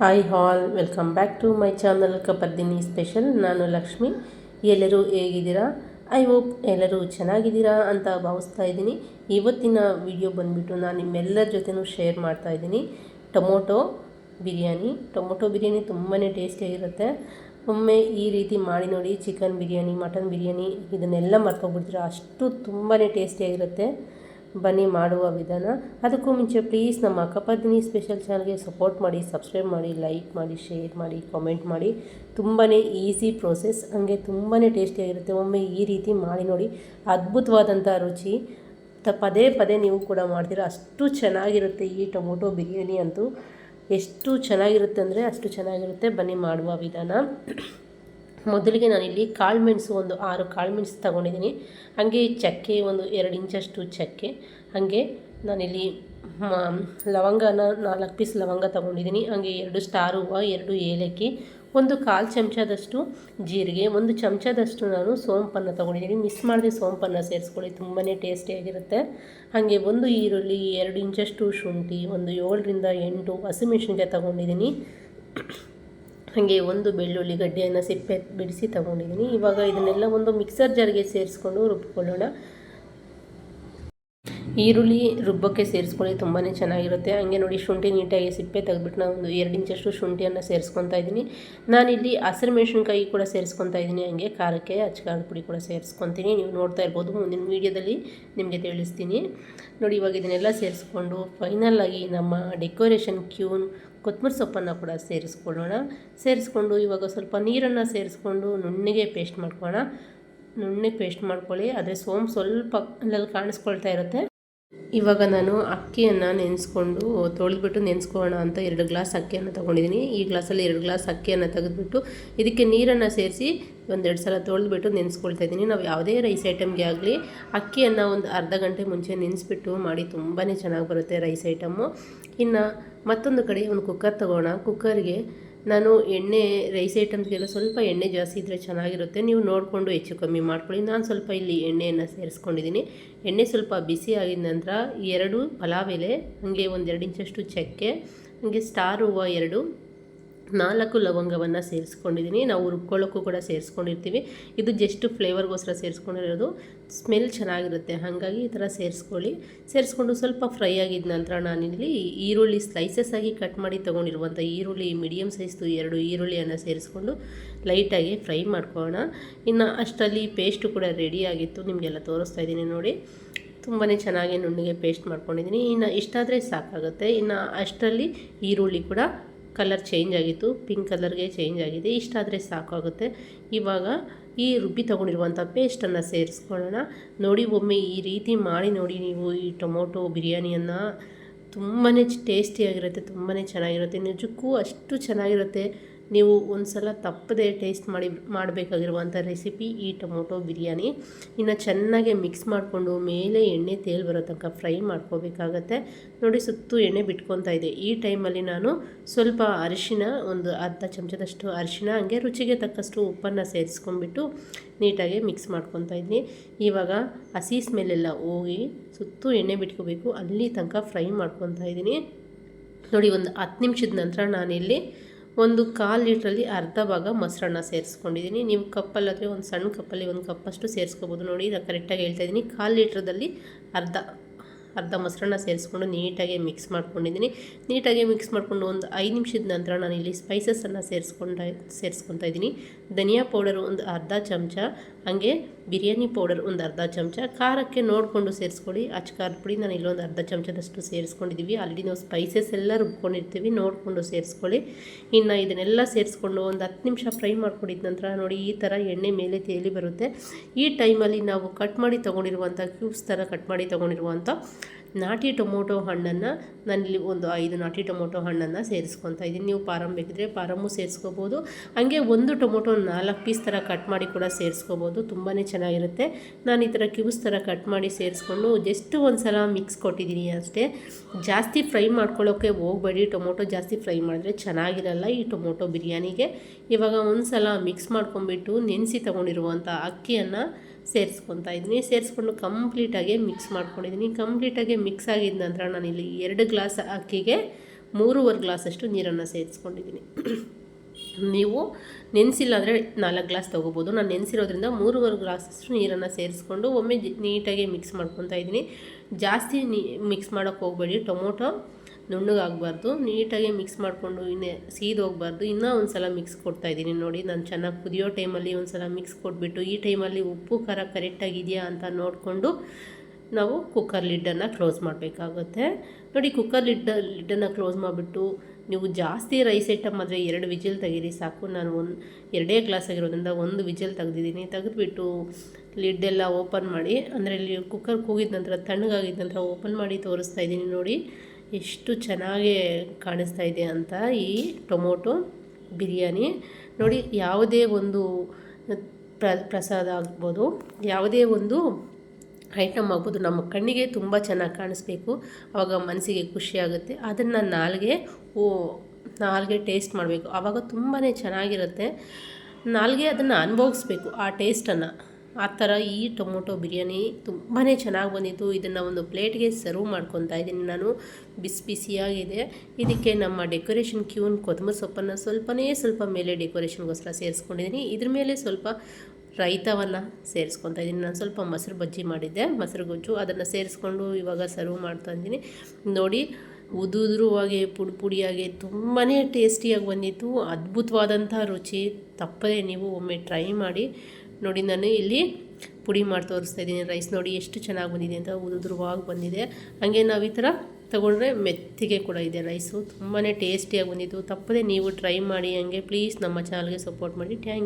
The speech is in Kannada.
Hi all, welcome back to my channel Kapardini special. ನಾನು ಲಕ್ಷ್ಮಿ. ಎಲ್ಲರೂ ಹೇಗಿದ್ದೀರಾ? ಐ ಹೋಪ್ ಎಲ್ಲರೂ ಚೆನ್ನಾಗಿದ್ದೀರಾ ಅಂತ ಭಾವಿಸ್ತಾ ಇದ್ದೀನಿ. ಇವತ್ತಿನ ವಿಡಿಯೋ ಬಂದುಬಿಟ್ಟು ನಾನು ನಿಮ್ಮೆಲ್ಲರ ಜೊತೆನೂ ಶೇರ್ ಮಾಡ್ತಾ ಇದ್ದೀನಿ. ಟೊಮೊಟೊ ಬಿರಿಯಾನಿ. ಟೊಮೊಟೊ ಬಿರಿಯಾನಿ ತುಂಬಾ ಟೇಸ್ಟಿಯಾಗಿರುತ್ತೆ ಒಮ್ಮೆ ಈ ರೀತಿ ಮಾಡಿ ನೋಡಿ ಚಿಕನ್ ಬಿರಿಯಾನಿ, ಮಟನ್ ಬಿರಿಯಾನಿ, ಇದನ್ನೆಲ್ಲ ಮರ್ತೋಗ್ಬಿಡ್ತೀರ? ಅಷ್ಟು ತುಂಬಾ ಟೇಸ್ಟಿಯಾಗಿರುತ್ತೆ. ಬನ್ನಿ ಮಾಡುವ ವಿಧಾನ. ಅದಕ್ಕೂ ಮುಂಚೆ ಪ್ಲೀಸ್ ನಮ್ಮ ಅಕ್ಕಪದಿನಿ ಸ್ಪೆಷಲ್ ಚಾನಲ್ಗೆ ಸಪೋರ್ಟ್ ಮಾಡಿ ಸಬ್ಸ್ಕ್ರೈಬ್ ಮಾಡಿ ಲೈಕ್ ಮಾಡಿ ಶೇರ್ ಮಾಡಿ ಕಾಮೆಂಟ್ ಮಾಡಿ. ತುಂಬಾ ಈಸಿ ಪ್ರೋಸೆಸ್ ಹಂಗೆ ತುಂಬಾ ಟೇಸ್ಟಿಯಾಗಿರುತ್ತೆ ಒಮ್ಮೆ ಈ ರೀತಿ ಮಾಡಿ ನೋಡಿ ಅದ್ಭುತವಾದಂಥ ರುಚಿ. ಪದೇ ಪದೇ ನೀವು ಕೂಡ ಮಾಡ್ತೀರ. ಅಷ್ಟು ಚೆನ್ನಾಗಿರುತ್ತೆ ಈ ಟೊಮೊಟೊ ಬಿರಿಯಾನಿ ಅಂತೂ. ಎಷ್ಟು ಚೆನ್ನಾಗಿರುತ್ತೆ ಅಂದರೆ ಅಷ್ಟು ಚೆನ್ನಾಗಿರುತ್ತೆ. ಬನ್ನಿ ಮಾಡುವ ವಿಧಾನ. ಮೊದಲಿಗೆ ನಾನಿಲ್ಲಿ ಕಾಳು ಮೆಣಸು ಒಂದು ಆರು ಕಾಳು ಮೆಣಸು ತೊಗೊಂಡಿದ್ದೀನಿ. ಹಾಗೆ ಚಕ್ಕೆ ಒಂದು ಎರಡು ಇಂಚಷ್ಟು ಚಕ್ಕೆ. ಹಾಗೆ ನಾನಿಲ್ಲಿ ಲವಂಗನ ನಾಲ್ಕು ಪೀಸ್ ಲವಂಗ ತಗೊಂಡಿದ್ದೀನಿ. ಹಾಗೆ ಎರಡು ಸ್ಟಾರ್ ಹೂವು, ಎರಡು ಏಲಕ್ಕಿ, ಒಂದು ಕಾಲು ಚಮಚದಷ್ಟು ಜೀರಿಗೆ, ಒಂದು ಚಮಚದಷ್ಟು ನಾನು ಸೋಂಪನ್ನು ತೊಗೊಂಡಿದ್ದೀನಿ. ಮಿಸ್ ಮಾಡದೆ ಸೋಂಪನ್ನು ಸೇರಿಸ್ಕೊಳ್ಳಿ ತುಂಬಾ ಟೇಸ್ಟಿಯಾಗಿರುತ್ತೆ ಹಾಗೆ ಒಂದು ಈರುಳ್ಳಿ, ಎರಡು ಇಂಚಷ್ಟು ಶುಂಠಿ, ಒಂದು ಏಳರಿಂದ ಎಂಟು ಹಸಿಮೆಣಸಿನ್ಕಾಯಿ ತೊಗೊಂಡಿದ್ದೀನಿ. ಹಾಗೆ ಒಂದು ಬೆಳ್ಳುಳ್ಳಿ ಗಡ್ಡೆಯನ್ನು ಸಿಪ್ಪೆ ಬಿಡಿಸಿ ತಗೊಂಡಿದ್ದೀನಿ. ಇವಾಗ ಇದನ್ನೆಲ್ಲ ಒಂದು ಮಿಕ್ಸರ್ ಜಾರ್ಗೆ ಸೇರಿಸ್ಕೊಂಡು ರುಬ್ಕೊಳ್ಳೋಣ. ಈರುಳ್ಳಿ ರುಬ್ಬಕ್ಕೆ ಸೇರಿಸ್ಕೊಳ್ಳಿ ತುಂಬಾ ಚೆನ್ನಾಗಿರುತ್ತೆ. ಹಂಗೆ ನೋಡಿ ಶುಂಠಿ ನೀಟಾಗಿ ಸಿಪ್ಪೆ ತೆಗೆದ್ಬಿಟ್ಟು ನಾನು ಒಂದು ಎರಡು ಇಂಚಷ್ಟು ಶುಂಠಿಯನ್ನು ಸೇರಿಸ್ಕೊತಾ ಇದ್ದೀನಿ. ನಾನಿಲ್ಲಿ ಹಸಿರು ಮೆಣಸಿನ್ಕಾಯಿ ಕೂಡ ಸೇರಿಸ್ಕೊತಾ ಇದ್ದೀನಿ, ಹಂಗೆ ಖಾರಕ್ಕೆ ಅಚ್ಚಕಾರದ ಪುಡಿ ಕೂಡ ಸೇರಿಸ್ಕೊತೀನಿ. ನೀವು ನೋಡ್ತಾ ಇರ್ಬೋದು, ಮುಂದಿನ ವೀಡಿಯೋದಲ್ಲಿ ನಿಮಗೆ ತಿಳಿಸ್ತೀನಿ. ನೋಡಿ, ಇವಾಗ ಇದನ್ನೆಲ್ಲ ಸೇರಿಸ್ಕೊಂಡು ಫೈನಲ್ಲಾಗಿ ನಮ್ಮ ಡೆಕೋರೇಷನ್ ಕ್ಯೂನ್ ಕೊತ್ತಂಬರಿ ಸೊಪ್ಪನ್ನು ಕೂಡ ಸೇರಿಸ್ಕೊಳ್ಳೋಣ. ಸೇರಿಸ್ಕೊಂಡು ಇವಾಗ ಸ್ವಲ್ಪ ನೀರನ್ನು ಸೇರಿಸ್ಕೊಂಡು ನುಣ್ಣಗೆ ಪೇಸ್ಟ್ ಮಾಡ್ಕೊಳ್ಳೋಣ. ನುಣ್ಣಗೆ ಪೇಸ್ಟ್ ಮಾಡ್ಕೊಳ್ಳಿ ಆದರೆ ಸೋಂಪು ಸ್ವಲ್ಪ ಅಲ್ಲಲ್ಲಿ ಕಾಣಿಸ್ಕೊಳ್ತಾ ಇರುತ್ತೆ. ಇವಾಗ ನಾನು ಅಕ್ಕಿಯನ್ನು ನೆನೆಸ್ಕೊಂಡು, ತೊಳೆದ್ಬಿಟ್ಟು ನೆನೆಸ್ಕೊಳ್ಳೋಣ ಅಂತ ಎರಡು ಗ್ಲಾಸ್ ಅಕ್ಕಿಯನ್ನು ತೊಗೊಂಡಿದ್ದೀನಿ ಈ ಗ್ಲಾಸಲ್ಲಿ ಎರಡು ಗ್ಲಾಸ್ ಅಕ್ಕಿಯನ್ನು ತೆಗೆದುಬಿಟ್ಟು, ಇದಕ್ಕೆ ನೀರನ್ನು ಸೇರಿಸಿ ಒಂದೆರಡು ಸಲ ತೊಳೆದ್ಬಿಟ್ಟು ನೆನೆಸ್ಕೊಳ್ತಾ ಇದ್ದೀನಿ. ನಾವು ಯಾವುದೇ ರೈಸ್ ಐಟಮ್ಗೆ ಆಗಲಿ, ಅಕ್ಕಿಯನ್ನು ಒಂದು ಅರ್ಧ ಗಂಟೆ ಮುಂಚೆ ನೆನೆಸ್ಬಿಟ್ಟು ಮಾಡಿ ತುಂಬಾ ಚೆನ್ನಾಗಿ ಬರುತ್ತೆ ರೈಸ್ ಐಟಮ್ಮು. ಇನ್ನು ಮತ್ತೊಂದು ಕಡೆ ಒಂದು ಕುಕ್ಕರ್ ತೊಗೋಣ. ಕುಕ್ಕರ್ಗೆ ನಾನು ಎಣ್ಣೆ ರೈಸ್ ಐಟಮ್ಸ್ಗೆಲ್ಲ ಸ್ವಲ್ಪ ಎಣ್ಣೆ ಜಾಸ್ತಿ ಇದ್ದರೆ ಚೆನ್ನಾಗಿರುತ್ತೆ. ನೀವು ನೋಡಿಕೊಂಡು ಹೆಚ್ಚು ಕಮ್ಮಿ ಮಾಡ್ಕೊಳ್ಳಿ. ನಾನು ಸ್ವಲ್ಪ ಇಲ್ಲಿ ಎಣ್ಣೆಯನ್ನು ಸೇರಿಸ್ಕೊಂಡಿದ್ದೀನಿ. ಎಣ್ಣೆ ಸ್ವಲ್ಪ ಬಿಸಿ ಆಗಿದ ನಂತರ ಎರಡು ಪಲಾವ್ ಎಲೆ, ಹಾಗೆ ಒಂದೆರಡು ಇಂಚಷ್ಟು ಚಕ್ಕೆ, ಹಾಗೆ ಸ್ಟಾರ್ ಹೂವು ಎರಡು ನಾಲ್ಕು ಲವಂಗವನ್ನು ಸೇರಿಸ್ಕೊಂಡಿದ್ದೀನಿ. ನಾವು ರುಬ್ಕೊಳ್ಳೋಕ್ಕೂ ಕೂಡ ಸೇರಿಸ್ಕೊಂಡಿರ್ತೀವಿ. ಇದು ಜಸ್ಟ್ ಫ್ಲೇವರ್ಗೋಸ್ಕರ ಸೇರಿಸ್ಕೊಂಡಿರೋದು. ಸ್ಮೆಲ್ ಚೆನ್ನಾಗಿರುತ್ತೆ. ಹಾಗಾಗಿ ಈ ಥರ ಸೇರಿಸ್ಕೊಳ್ಳಿ. ಸೇರಿಸ್ಕೊಂಡು ಸ್ವಲ್ಪ ಫ್ರೈ ಆಗಿದ ನಂತರ ನಾನಿಲ್ಲಿ ಈರುಳ್ಳಿ ಸ್ಲೈಸಸ್ ಆಗಿ ಕಟ್ ಮಾಡಿ ತೊಗೊಂಡಿರುವಂಥ ಈರುಳ್ಳಿ ಮೀಡಿಯಮ್ ಸೈಜ್ದು ಎರಡು ಈರುಳ್ಳಿಯನ್ನು ಸೇರಿಸ್ಕೊಂಡು ಲೈಟಾಗಿ ಫ್ರೈ ಮಾಡ್ಕೊಳ್ಳೋಣ. ಇನ್ನು ಅಷ್ಟರಲ್ಲಿ ಪೇಸ್ಟು ಕೂಡ ರೆಡಿ ಆಗಿತ್ತು. ನಿಮಗೆಲ್ಲ ತೋರಿಸ್ತಾ ಇದ್ದೀನಿ ನೋಡಿ. ತುಂಬಾ ಚೆನ್ನಾಗಿ ನುಣ್ಣಿಗೆ ಪೇಸ್ಟ್ ಮಾಡ್ಕೊಂಡಿದ್ದೀನಿ. ಇನ್ನು ಇಷ್ಟಾದರೆ ಸಾಕಾಗುತ್ತೆ. ಇನ್ನು ಅಷ್ಟರಲ್ಲಿ ಈರುಳ್ಳಿ ಕೂಡ ಕಲರ್ ಚೇಂಜ್ ಆಗಿತ್ತು, ಪಿಂಕ್ ಕಲರ್ಗೆ ಚೇಂಜ್ ಆಗಿದೆ ಇಷ್ಟಾದರೆ ಸಾಕಾಗುತ್ತೆ ಇವಾಗ ಈ ರುಬ್ಬಿ ತೊಗೊಂಡಿರುವಂಥ ಪೇಸ್ಟನ್ನು ಸೇರಿಸ್ಕೊಳ್ಳೋಣ. ನೋಡಿ, ಒಮ್ಮೆ ಈ ರೀತಿ ಮಾಡಿ ನೋಡಿ ನೀವು ಈ ಟೊಮೊಟೊ ಬಿರಿಯಾನಿಯನ್ನು. ತುಂಬಾ ಟೇಸ್ಟಿಯಾಗಿರುತ್ತೆ ತುಂಬಾ ಚೆನ್ನಾಗಿರುತ್ತೆ. ನಿಜಕ್ಕೂ ಅಷ್ಟು ಚೆನ್ನಾಗಿರುತ್ತೆ. ನೀವು ಒಂದು ಸಲ ತಪ್ಪದೆ ಟೇಸ್ಟ್ ಮಾಡಿ ಮಾಡಬೇಕಾಗಿರುವಂಥ ರೆಸಿಪಿ ಈ ಟೊಮೊಟೊ ಬಿರಿಯಾನಿ. ಇನ್ನು ಚೆನ್ನಾಗಿ ಮಿಕ್ಸ್ ಮಾಡಿಕೊಂಡು ಮೇಲೆ ಎಣ್ಣೆ ತೇಲ್ ಬರೋ ತನಕ ಫ್ರೈ ಮಾಡ್ಕೋಬೇಕಾಗತ್ತೆ. ನೋಡಿ ಸುತ್ತು ಎಣ್ಣೆ ಬಿಟ್ಕೊತಾ ಇದೆ. ಈ ಟೈಮಲ್ಲಿ ನಾನು ಸ್ವಲ್ಪ ಅರಿಶಿನ, ಒಂದು ಅರ್ಧ ಚಮಚದಷ್ಟು ಅರಿಶಿನ, ಹಂಗೆ ರುಚಿಗೆ ತಕ್ಕಷ್ಟು ಉಪ್ಪನ್ನು ಸೇರಿಸ್ಕೊಂಡ್ಬಿಟ್ಟು ನೀಟಾಗಿ ಮಿಕ್ಸ್ ಮಾಡ್ಕೊತಾ ಇದ್ದೀನಿ. ಇವಾಗ ಹಸಿ ಸ್ಮೆಲ್ಲೆಲ್ಲ ಹೋಗಿ ಸುತ್ತು ಎಣ್ಣೆ ಬಿಟ್ಕೋಬೇಕು. ಅಲ್ಲಿ ತನಕ ಫ್ರೈ ಮಾಡ್ಕೊತಾ ಇದ್ದೀನಿ. ನೋಡಿ ಒಂದು ಹತ್ತು ನಿಮಿಷದ ನಂತರ ನಾನಿಲ್ಲಿ ಒಂದು ಕಾಲು ಲೀಟ್ರಲ್ಲಿ ಅರ್ಧ ಭಾಗ ಮೊಸರನ್ನ ಸೇರಿಸ್ಕೊಂಡಿದ್ದೀನಿ. ನೀವು ಕಪ್ಪಲ್ಲಾದರೆ ಒಂದು ಸಣ್ಣ ಕಪ್ಪಲ್ಲಿ ಒಂದು ಕಪ್ಪಷ್ಟು ಸೇರಿಸ್ಕೋಬೋದು. ನೋಡಿ ನಾನು ಕರೆಕ್ಟಾಗಿ ಹೇಳ್ತಾ ಇದ್ದೀನಿ. ಕಾಲು ಲೀಟ್ರದಲ್ಲಿ ಅರ್ಧ. ಅರ್ಧ ಮೊಸರನ್ನ ಸೇರಿಸ್ಕೊಂಡು ನೀಟಾಗಿ ಮಿಕ್ಸ್ ಮಾಡ್ಕೊಂಡಿದ್ದೀನಿ. ನೀಟಾಗಿ ಮಿಕ್ಸ್ ಮಾಡಿಕೊಂಡು ಒಂದು ಐದು ನಿಮಿಷದ ನಂತರ ನಾನು ಇಲ್ಲಿ ಸ್ಪೈಸಸನ್ನು ಸೇರಿಸ್ಕೊಂಡ, ಸೇರಿಸ್ಕೊತಾ ಇದ್ದೀನಿ. ಧನಿಯಾ ಪೌಡರ್ ಒಂದು ಅರ್ಧ ಚಮಚ, ಹಾಗೆ ಬಿರಿಯಾನಿ ಪೌಡರ್ ಒಂದು ಅರ್ಧ ಚಮಚ, ಖಾರಕ್ಕೆ ನೋಡಿಕೊಂಡು ಸೇರಿಸ್ಕೊಳ್ಳಿ. ಅಚ್ಚ ಖಾರದ ಪುಡಿ ನಾನು ಇಲ್ಲೊಂದು ಅರ್ಧ ಚಮಚದಷ್ಟು ಸೇರಿಸ್ಕೊಂಡಿದ್ದೀವಿ ಆಲ್ರೆಡಿ ನಾವು ಸ್ಪೈಸಸ್ ಎಲ್ಲ ರುಬ್ಕೊಂಡಿರ್ತೀವಿ, ನೋಡಿಕೊಂಡು ಸೇರಿಸ್ಕೊಳ್ಳಿ. ಇನ್ನು ಇದನ್ನೆಲ್ಲ ಸೇರಿಸ್ಕೊಂಡು ಒಂದು ಹತ್ತು ನಿಮಿಷ ಫ್ರೈ ಮಾಡ್ಕೊಂಡಿದ ನಂತರ ನೋಡಿ ಈ ಥರ ಎಣ್ಣೆ ಮೇಲೆ ತೇಲಿ ಬರುತ್ತೆ. ಈ ಟೈಮಲ್ಲಿ ನಾವು ಕಟ್ ಮಾಡಿ ತೊಗೊಂಡಿರುವಂಥ ಕ್ಯೂಬ್ಸ್ ಥರ ಕಟ್ ಮಾಡಿ ತೊಗೊಂಡಿರುವಂಥ ನಾಟಿ ಟೊಮೊಟೊ ಹಣ್ಣನ್ನು ನಾನಿಲ್ಲಿ ಒಂದು ಐದು ನಾಟಿ ಟೊಮೊಟೊ ಹಣ್ಣನ್ನು ಸೇರಿಸ್ಕೊತಾ ಇದ್ದೀನಿ. ನೀವು ಪಾರಮ್ ಬೇಕಿದ್ರೆ ಪಾರಮ್ಮು ಸೇರಿಸ್ಕೋಬೋದು. ಹಾಗೆ ಒಂದು ಟೊಮೊಟೊ ನಾಲ್ಕು ಪೀಸ್ ಥರ ಕಟ್ ಮಾಡಿ ಕೂಡ ಸೇರಿಸ್ಕೋಬೋದು. ತುಂಬಾ ಚೆನ್ನಾಗಿರುತ್ತೆ. ನಾನು ಈ ಥರ ಕ್ಯೂಬ್ಸ್ ಥರ ಕಟ್ ಮಾಡಿ ಸೇರಿಸ್ಕೊಂಡು ಜಸ್ಟ್ ಒಂದು ಸಲ ಮಿಕ್ಸ್ ಕೊಟ್ಟಿದ್ದೀನಿ ಅಷ್ಟೇ. ಜಾಸ್ತಿ ಫ್ರೈ ಮಾಡ್ಕೊಳ್ಳೋಕ್ಕೆ ಹೋಗಬೇಡಿ. ಟೊಮೊಟೊ ಜಾಸ್ತಿ ಫ್ರೈ ಮಾಡಿದ್ರೆ ಚೆನ್ನಾಗಿರಲ್ಲ ಈ ಟೊಮೊಟೊ ಬಿರಿಯಾನಿಗೆ. ಇವಾಗ ಒಂದು ಸಲ ಮಿಕ್ಸ್ ಮಾಡ್ಕೊಂಬಿಟ್ಟು ನೆನೆಸಿ ತೊಗೊಂಡಿರುವಂಥ ಅಕ್ಕಿಯನ್ನು ಸೇರಿಸ್ಕೊತಾ ಇದ್ದೀನಿ. ಸೇರಿಸ್ಕೊಂಡು ಕಂಪ್ಲೀಟಾಗಿ ಮಿಕ್ಸ್ ಮಾಡ್ಕೊಂಡಿದ್ದೀನಿ. ಕಂಪ್ಲೀಟಾಗಿ ಮಿಕ್ಸ್ ಆಗಿದ ನಂತರ ನಾನಿಲ್ಲಿ ಎರಡು ಗ್ಲಾಸ್ ಅಕ್ಕಿಗೆ ಮೂರುವರೆ ಗ್ಲಾಸಷ್ಟು ನೀರನ್ನು ಸೇರಿಸ್ಕೊಂಡಿದ್ದೀನಿ. ನೀವು ನೆನೆಸಿಲ್ಲ ಅಂದರೆ ನಾಲ್ಕು ಗ್ಲಾಸ್ ತೊಗೋಬೋದು. ನಾನು ನೆನೆಸಿರೋದ್ರಿಂದ ಮೂರುವರೆ ಗ್ಲಾಸಷ್ಟು ನೀರನ್ನು ಸೇರಿಸ್ಕೊಂಡು ಒಮ್ಮೆ ನೀಟಾಗಿ ಮಿಕ್ಸ್ ಮಾಡ್ಕೊತಾ ಇದ್ದೀನಿ. ಜಾಸ್ತಿ ನೀ ಮಿಕ್ಸ್ ಮಾಡೋಕ್ಕೆ ಹೋಗಬೇಡಿ. ಟೊಮೊಟೊ ನುಣ್ಣಗಾಗಬಾರ್ದು, ನೀಟಾಗಿ ಮಿಕ್ಸ್ ಮಾಡಿಕೊಂಡು ಇನ್ನೇ ಸೀದ್ ಹೋಗಬಾರ್ದು. ಇನ್ನೂ ಒಂದು ಸಲ ಮಿಕ್ಸ್ ಕೊಡ್ತಾ ಇದ್ದೀನಿ ನೋಡಿ, ನಾನು ಚೆನ್ನಾಗಿ ಕುದಿಯೋ ಟೈಮಲ್ಲಿ ಒಂದು ಸಲ ಮಿಕ್ಸ್ ಕೊಟ್ಬಿಟ್ಟು, ಈ ಟೈಮಲ್ಲಿ ಉಪ್ಪು, ಖಾರ ಕರೆಕ್ಟಾಗಿದೆಯಾ ಅಂತ ನೋಡಿಕೊಂಡು ನಾವು ಕುಕ್ಕರ್ ಲಿಡ್ಡನ್ನು ಕ್ಲೋಸ್ ಮಾಡಬೇಕಾಗುತ್ತೆ. ನೋಡಿ ಕುಕ್ಕರ್ ಲಿಡ್ಡ ಲಿಡ್ಡನ್ನು ಕ್ಲೋಸ್ ಮಾಡಿಬಿಟ್ಟು ನೀವು ಜಾಸ್ತಿ ರೈಸ್ ಐಟಮ್ ಆದರೆ ಎರಡು ವಿಜಿಲ್ ತೆಗೀರಿ ಸಾಕು. ನಾನು ಒಂದು, ಎರಡೇ ಗ್ಲಾಸ್ ಆಗಿರೋದ್ರಿಂದ ಒಂದು ವಿಜಿಲ್ ತೆಗೆದಿದ್ದೀನಿ. ತೆಗೆದುಬಿಟ್ಟು ಲಿಡ್ಡೆಲ್ಲ ಓಪನ್ ಮಾಡಿ, ಅಂದರೆ ಇಲ್ಲಿ ಕುಕ್ಕರ್ ಕೂಗಿದ ನಂತರ ತಣ್ಣಗಾಗಿದ್ದ ನಂತರ ಓಪನ್ ಮಾಡಿ ತೋರಿಸ್ತಾ ಇದ್ದೀನಿ ನೋಡಿ. ಎಷ್ಟು ಚೆನ್ನಾಗಿ ಕಾಣಿಸ್ತಾ ಇದೆ ಅಂತ ಈ ಟೊಮೊಟೊ ಬಿರಿಯಾನಿ. ನೋಡಿ, ಯಾವುದೇ ಒಂದು ಪ್ರ, ಪ್ರಸಾದ ಆಗ್ಬೋದು, ಯಾವುದೇ ಒಂದು ಐಟಮ್ ಆಗ್ಬೋದು, ನಮ್ಮ ಕಣ್ಣಿಗೆ ತುಂಬ ಚೆನ್ನಾಗಿ ಕಾಣಿಸ್ಬೇಕು. ಆವಾಗ ಮನಸ್ಸಿಗೆ ಖುಷಿ ಆಗುತ್ತೆ. ಅದನ್ನು ನಾಲ್ಗೆ, ಓ, ನಾಲ್ಗೆ ಟೇಸ್ಟ್ ಮಾಡಬೇಕು. ಆವಾಗ ತುಂಬಾ ಚೆನ್ನಾಗಿರುತ್ತೆ. ನಾಲ್ಗೆ ಅದನ್ನು ಅನುಭವಿಸ್ಬೇಕು ಆ ಟೇಸ್ಟನ್ನು. ಆ ಥರ ಈ ಟೊಮೊಟೊ ಬಿರಿಯಾನಿ ತುಂಬಾ ಚೆನ್ನಾಗಿ ಬಂದಿತ್ತು. ಇದನ್ನು ಒಂದು ಪ್ಲೇಟ್ಗೆ ಸರ್ವ್ ಮಾಡ್ಕೊತಾ ಇದ್ದೀನಿ ನಾನು. ಬಿಸಿ ಬಿಸಿಯಾಗಿದೆ. ಇದಕ್ಕೆ ನಮ್ಮ ಡೆಕೋರೇಷನ್ ಕ್ಯೂನ್ ಕೊತ್ತಂಬರಿ ಸೊಪ್ಪನ್ನು ಸ್ವಲ್ಪನೇ ಸ್ವಲ್ಪ ಮೇಲೆ ಡೆಕೋರೇಷನ್ಗೋಸ್ಕರ ಸೇರಿಸ್ಕೊಂಡಿದ್ದೀನಿ. ಇದ್ರ ಮೇಲೆ ಸ್ವಲ್ಪ ರೈತವನ್ನು ಸೇರಿಸ್ಕೊತಾ ಇದ್ದೀನಿ. ನಾನು ಸ್ವಲ್ಪ ಮೊಸರು ಬಜ್ಜಿ ಮಾಡಿದ್ದೆ. ಮೊಸರು ಗೊಜ್ಜು ಅದನ್ನು ಸೇರಿಸ್ಕೊಂಡು ಇವಾಗ ಸರ್ವ್ ಮಾಡ್ತಾ ಇದ್ದೀನಿ. ನೋಡಿ ಉದುರುವಾಗಿ ಪುಡಿ ಪುಡಿಯಾಗಿ ತುಂಬಾ ಟೇಸ್ಟಿಯಾಗಿ ಬಂದಿತ್ತು. ಅದ್ಭುತವಾದಂಥ ರುಚಿ. ತಪ್ಪದೆ ನೀವು ಒಮ್ಮೆ ಟ್ರೈ ಮಾಡಿ. ನೋಡಿ ನಾನು ಇಲ್ಲಿ ಪುಡಿ ಮಾಡಿ ತೋರಿಸ್ತಾ ಇದ್ದೀನಿ. ರೈಸ್ ನೋಡಿ ಎಷ್ಟು ಚೆನ್ನಾಗಿ ಬಂದಿದೆ ಅಂತ ಉದುರುವಾಗಿ ಬಂದಿದೆ. ಹಾಗೆ ನಾವು ಈ ಥರ ತಗೊಂಡ್ರೆ ಮೆತ್ತಿಗೆ ಕೂಡ ಇದೆ ರೈಸು. ತುಂಬಾ ಟೇಸ್ಟಿಯಾಗಿ ಬಂದಿತ್ತು. ತಪ್ಪದೆ ನೀವು ಟ್ರೈ ಮಾಡಿ. ಹಂಗೆ ಪ್ಲೀಸ್ ನಮ್ಮ ಚಾನಲ್ಗೆ ಸಪೋರ್ಟ್ ಮಾಡಿ. ಥ್ಯಾಂಕ್